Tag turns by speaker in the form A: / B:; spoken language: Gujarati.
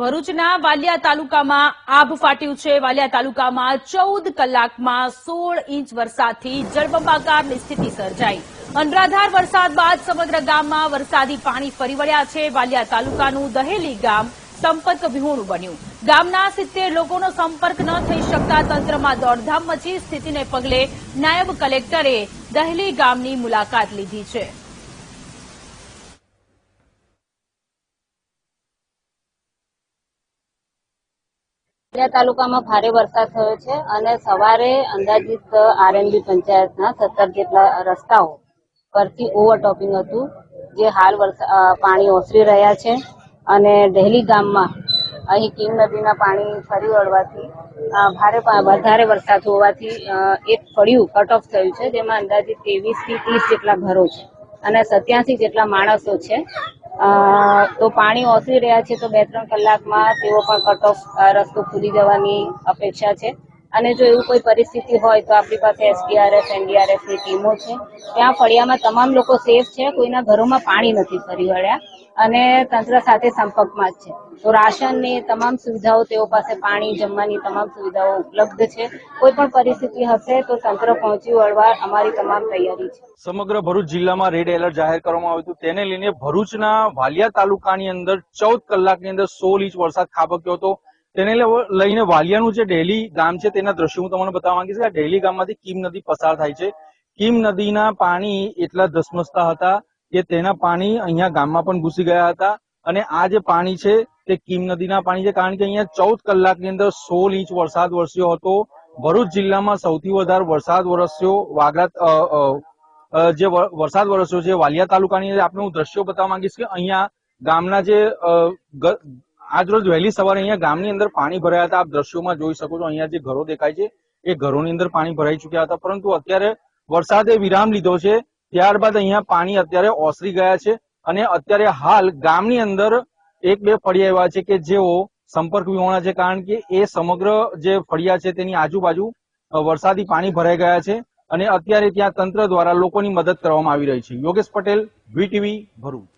A: ભરૂચના વાલિયા તાલુકામાં આભ ફાટ્યું છે. વાલિયા તાલુકામાં ચૌદ કલાકમાં સોળ ઇંચ વરસાદથી જળબંબાકારની સ્થિતિ સર્જાઈ. અનરાધાર વરસાદ બાદ સમગ્ર ગામમાં વરસાદી પાણી ફરી વળ્યા છે. વાલિયા તાલુકાનું દહેલી ગામ સંપર્ક વિહોણું બન્યું. ગામના સિત્તેર લોકોનો સંપર્ક ન થઈ શકતા તંત્રમાં દોડધામ મચી સ્થિતિને પગલે નાયબ કલેક્ટરે દહેલી ગામની મુલાકાત લીધી છે.
B: ખેડા તાલુકામાં ભારે વરસાદ થયો છે અને સવારે અંદાજિત આરએનબી પંચાયતના સત્તર જેટલા રસ્તાઓ પરથી ઓવરટોપિંગ હતું, જે હાલ પાણી ઓસરી રહ્યા છે અને દહેલી ગામમાં અહીં કિમ નદીના પાણી ફરી વળવાથી ભારે વધારે વરસાદ હોવાથી એક ફળિયું કટ ઓફ થયું છે, જેમાં અંદાજિત ત્રેવીસથી ત્રીસ જેટલા ઘરો છે અને સત્યાસી જેટલા માણસો છે તો પાણી ઓસરી રહ્યા છે, તો બે ત્રણ કલાકમાં તેઓ પણ કટ ઓફ રસ્તો ખુલી જવાની અપેક્ષા છે. અને જો એવું કોઈ પરિસ્થિતિ હોય તો આપણી પાસે એસડીઆરએફ એનડીઆરએફની ટીમો છે. ત્યાં ફળિયામાં તમામ લોકો સેફ છે, કોઈના ઘરોમાં પાણી નથી ફરી વળ્યા. અને તંત્ર સાથે સંપર્કમાં જ છે. તો રાશનની તમામ સુવિધાઓ તેઓ પાસે પાણી જમવાની તમામ સુવિધાઓ ઉપલબ્ધ છે. કોઈ પણ પરિસ્થિતિ હશે તો તંત્ર પહોંચી વળવા અમારી તમામ તૈયારી છે.
C: સમગ્ર ભરૂચ જિલ્લામાં રેડ એલર્ટ જાહેર કરવામાં આવ્યું હતું. તેને લઈને ભરૂચના વાલિયા તાલુકાની અંદર ચૌદ કલાકની અંદર સોળ ઇંચ વરસાદ ખાબક્યો હતો. તેને લઈને વાલિયાનું જે ડેલી ગામ છે તેના દ્રશ્યો હું તમને બતાવવા માંગીશ કે ડેલી ગામમાંથી કીમ નદી પસાર થાય છે. કીમ નદીના પાણી એટલા ધસમસતા હતા કે તેના પાણી અહીંયા ગામમાં પણ ઘૂસી ગયા હતા અને આ જે પાણી છે તે કીમ નદીના પાણી છે કારણ કે અહીંયા ચૌદ કલાકની અંદર સોળ ઇંચ વરસાદ વરસ્યો હતો. ભરૂચ જિલ્લામાં સૌથી વધારે વરસાદ વરસ્યો વાગરા જે વરસાદ વરસ્યો છે વાલિયા તાલુકાની આપણે હું દ્રશ્યો બતાવવા માંગીશ કે અહીંયા ગામના જે આજરોજ વહેલી સવારે અહીંયા ગામની અંદર પાણી ભરાયા હતા. આપ દ્રશ્યોમાં જોઈ શકો છો અહીંયા જે ઘરો દેખાય છે એ ઘરોની અંદર પાણી ભરાઈ ચુક્યા હતા. પરંતુ અત્યારે વરસાદે વિરામ લીધો છે ત્યારબાદ અહીંયા પાણી અત્યારે ઓસરી ગયા છે અને અત્યારે હાલ ગામની અંદર એક બે ફળિયા એવા છે કે જેઓ સંપર્ક વિહોણા છે કારણ કે એ સમગ્ર જે ફળિયા છે તેની આજુબાજુ વરસાદી પાણી ભરાઈ ગયા છે અને અત્યારે ત્યાં તંત્ર દ્વારા લોકોની મદદ કરવામાં આવી રહી છે. યોગેશ પટેલ વીટીવી ભરૂચ.